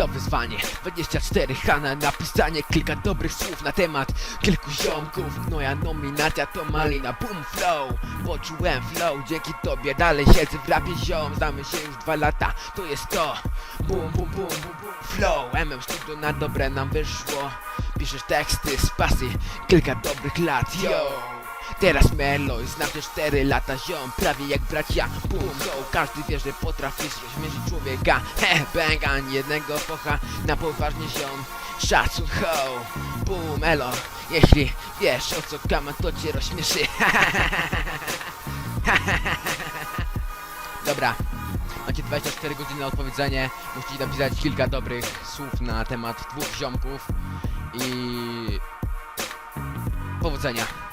to wyzwanie. 24 Hana napisanie kilka dobrych słów na temat kilku ziomków. Moja nominacja to Malina Boom Flow. Poczułem flow, dzięki tobie dalej siedzę w rapie ziom. Znamy się już dwa lata, to jest to. Boom, boom, boom, boom, boom Flow, MM Studio na dobre nam wyszło. Piszesz teksty z pasji, kilka dobrych lat, yo Teraz Meloy, znam te 4 lata ziom Prawie jak bracia. Boom, go Każdy wie, że potrafisz rozśmieszyć człowieka. He, bang, ani jednego pocha. Na poważnie ziom Szacun, ho. Boom, elo Jeśli wiesz o co kama, to cię rozśmieszy. Dobra Macie 24 godziny na odpowiedzenie. Musicie napisać kilka dobrych słów na temat dwóch ziomków I... Powodzenia